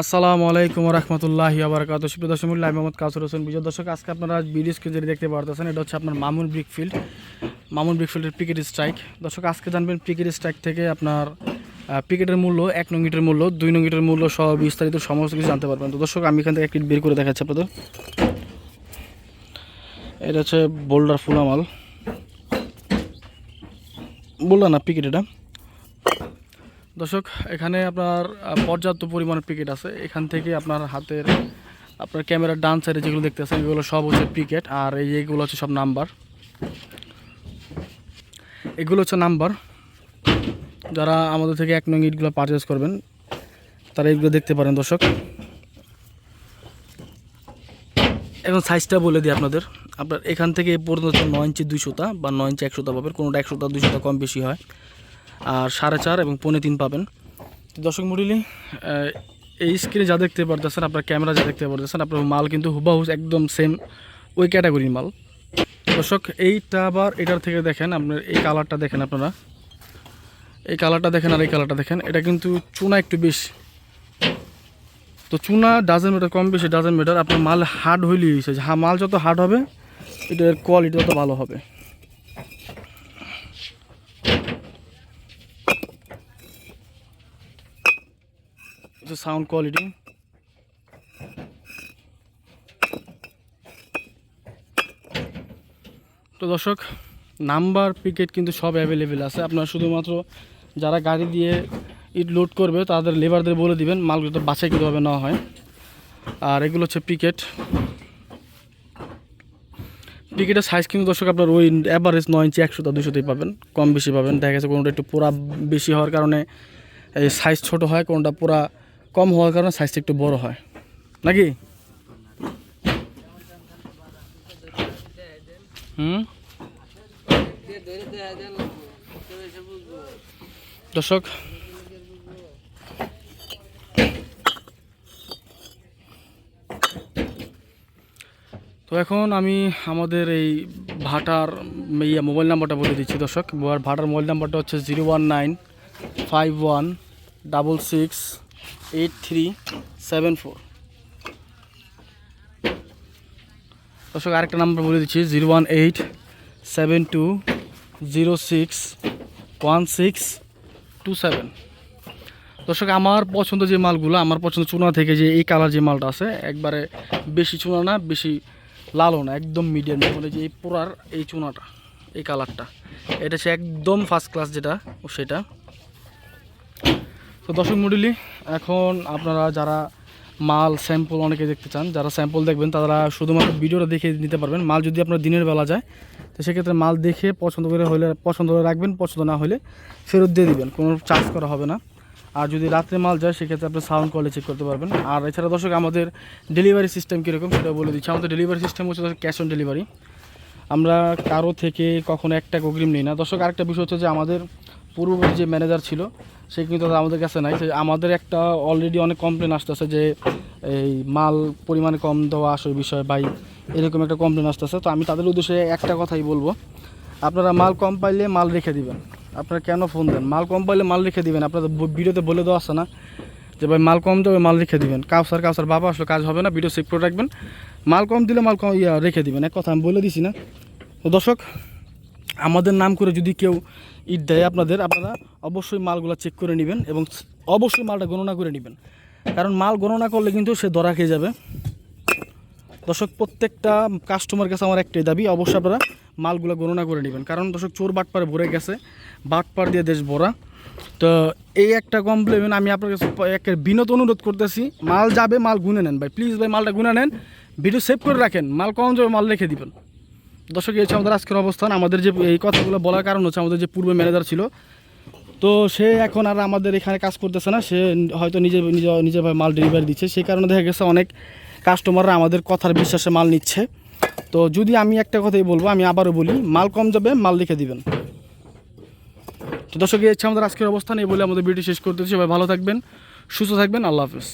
আসসালামু আলাইকুম রহমতুল্লাহি আবরকাত সুপ্রিয় দর্শক লাইভ মোহাম্মদ কাসুর হোসেন বিজয়। দর্শক, আজকে আপনারা ভিডিও স্ক্রিনে দেখতে পারতেছেন, এটা হচ্ছে আপনার মামুন ব্রিকফিল্ড। মামুন ব্রিকফিল্ডের পিকেট স্ট্রাইক। দর্শক, আজকে জানবেন পিকেট স্ট্রাইক থেকে আপনার পিকেটের মূল্য, এক নং ইটের মূল্য, দুই নং ইটের মূল্য সহ বিস্তারিত সমস্ত কিছু জানতে পারবেন। তো দর্শক, আমি এখান থেকে একটি বের করে দেখাচ্ছি আপনাদের। এটা হচ্ছে বোল্ডার ফুলামাল। বললাম না, পিকেট এটা। দর্শক, এখানে আপনার পর্যাপ্ত পরিমাণে পিকেট আছে। এখান থেকে আপনার হাতের, আপনার ক্যামেরার ডান সাইডে যেগুলো দেখতে দেখতেছেন, এগুলো সব হচ্ছে পিকেট আর এই এইগুলো হচ্ছে সব নাম্বার এগুলো হচ্ছে নাম্বার যারা আমাদের থেকে এক নং ইটগুলো পারচেস করবেন, তারা এইগুলো দেখতে পারেন, দর্শক। এখন সাইজটা বলে দিই আপনাদের। আপনার এখান থেকে পর্যন্ত নয় ইঞ্চি দুই সুতা বা নয় ইঞ্চি এক সুতা পাবেন কোনোটা এক সুতা দুই সুতা কম বেশি হয়। আর সাড়ে চার এবং পৌনে তিন পাবেন। তো দর্শক মডেলি এই স্ক্রিনে যা দেখতে পারতেছেন, আপনার ক্যামেরা যা দেখতে পারতেছেন, আপনার মাল কিন্তু হুবাহু একদম সেম ওই ক্যাটাগরির মাল। দর্শক, এইটা আবার এটার থেকে দেখেন, আপনার এই কালারটা দেখেন আপনারা। এই কালারটা দেখেন আর এই কালারটা দেখেন, এটা কিন্তু চুনা একটু বেশি। তো চুনা ডাজেন মিটার কম বেশি ডাজেন মিটার আপনার মাল হার্ড হইলেই হয়েছে হ্যাঁ মাল যত হার্ড হবে, এটার কোয়ালিটি তত ভালো হবে। সাউন্ড কোয়ালিটি তো দর্শক নাম্বার পিকেট কিন্তু সব অ্যাভেলেবেল আছে। আপনারা শুধুমাত্র যারা গাড়ি দিয়ে ইট লোড করবে, তাদের লেবারদের বলে দিবেন, মালগুলো তো বাছাই কীভাবে নেওয়া হয়। আর এগুলো হচ্ছে পিকেট পিকেটের সাইজ কিন্তু দর্শক আপনার ওই অ্যাভারেজ নয় ইঞ্চি একশোটা দুশোতেই পাবেন। কম বেশি পাবেন। দেখা গেছে কোনোটা একটু পুরা বেশি হওয়ার কারণে সাইজ ছোট হয়, কোনোটা পুরা কম হওয়ার কারণে সাইজটা একটু বড় হয়। নাকি? দর্শক, তো এখন আমি আমাদের এই ভাটার ইয়া মোবাইল নাম্বারটা বলে দিচ্ছি দর্শক। ভাটার মোবাইল নাম্বারটা হচ্ছে zero one nine five one double six eight three seven four দর্শক, আরেকটা নাম্বার বলে দিচ্ছি zero one eight seven two zero six one six two seven দর্শক, আমার পছন্দ যে মালগুলো, আমার পছন্দ চুনা থেকে যে এই কালার যে মালটা আছে, একবারে বেশি চুনা না, বেশি লালও না, একদম মিডিয়াম মানে যে এই পোড়ার এই চুনাটা, এই কালারটা এটা হচ্ছে একদম ফার্স্ট ক্লাস যেটা, ও সেটা। তো দর্শক মডেলি এখন আপনারা যারা মাল স্যাম্পল অনেকে দেখতে চান, যারা স্যাম্পল দেখবেন, তারা শুধুমাত্র ভিডিওটা দেখে নিতে পারবেন। মাল যদি আপনার দিনের বেলা যায়, তো সেক্ষেত্রে মাল দেখে পছন্দ করে হলে, পছন্দ করে রাখবেন, পছন্দ না হলে ফেরত দিয়ে দিবেন, কোনো চার্জ করা হবে না। আর যদি রাত্রে মাল যায়, সেক্ষেত্রে আপনি সাউন্ড কোয়ালিটি চেক করতে পারবেন। আর এছাড়া দর্শক, আমাদের ডেলিভারি সিস্টেম কীরকম সেটা বলে দিচ্ছি। আমাদের ডেলিভারি সিস্টেম হচ্ছে ক্যাশ অন ডেলিভারি আমরা কারও থেকে কখনো একটা অগ্রিম নিই না। দর্শক, আরেকটা বিষয় হচ্ছে যে আমাদের পূর্ববর্তী যে ম্যানেজার ছিল, সে কিন্তু আমাদের কাছে নাই। আমাদের একটা অলরেডি অনেক কমপ্লেন আসতেছে যে, এই মাল পরিমাণে কম দেওয়া আসে বিষয় বাই এরকম একটা কমপ্লেন আসতেছে। তো আমি তাদের উদ্দেশ্যে একটা কথাই বলব। আপনারা মাল কম পাইলে মাল রেখে দিবেন। আপনারা কেন ফোন দেন? মাল কম পাইলে মাল রেখে দিবেন। আপনাদের ভিডিওতে বলে দেওয়া আছে না যে, ভাই, মাল কম দেবে, মাল রেখে দিবেন। কাউসার কাউসার, বাবা আসলে কাজ হবে না, ভিডিও সেভ করে রাখবেন। মাল কম দিলে মাল কম, ইয়া, রেখে দিবেন। এক কথা আমি বলে দিছি না। তো দর্শক আমাদের নাম করে যদি কেউ ইট দেয় আপনাদের, আপনারা অবশ্যই মালগুলো চেক করে নেবেন এবং অবশ্যই মালটা গণনা করে নেবেন। কারণ মাল গণনা করলে কিন্তু সে ধরা খেয়ে যাবে। দর্শক, প্রত্যেকটা কাস্টমার কাছে আমার একটাই দাবি, অবশ্যই আপনারা মালগুলো গণনা করে নেবেন। কারণ দর্শক, চোর বাটপারে ভরে গেছে, বাটপার দিয়ে দেশ ভরা। তো এই একটা কমপ্লেন আমি আপনার কাছে একটা বিনত অনুরোধ করতেছি, মাল যাবে, মাল গুনে নেন ভাই। প্লিজ ভাই, মালটা গুনে নেন ভিডিও সেভ করে রাখেন, মাল কম যাবে, মাল রেখে দিবেন। দর্শক, এই আমাদের আজকের অবস্থান। আমাদের যে এই কথাগুলো বলার কারণ হচ্ছে আমাদের যে পূর্বে ম্যানেজার ছিল। তো সে এখন আর আমাদের এখানে কাজ করতেছে না। সে হয়তো নিজে নিজে নিজেভাবে মাল ডেলিভারি দিচ্ছে। সেই কারণে দেখা গেছে অনেক কাস্টমাররা আমাদের কথার বিশ্বাসে মাল নিচ্ছে। তো যদি আমি একটা কথাই বলব, আমি আবারও বলি, মাল কম যাবে, মাল লিখে দিবেন। তো দর্শক, এই আমাদের আজকের অবস্থান। এই বলে আমাদের ভিডিও শেষ করতেছি। সবাই ভালো থাকবেন, সুস্থ থাকবেন। আল্লাহ হাফেজ।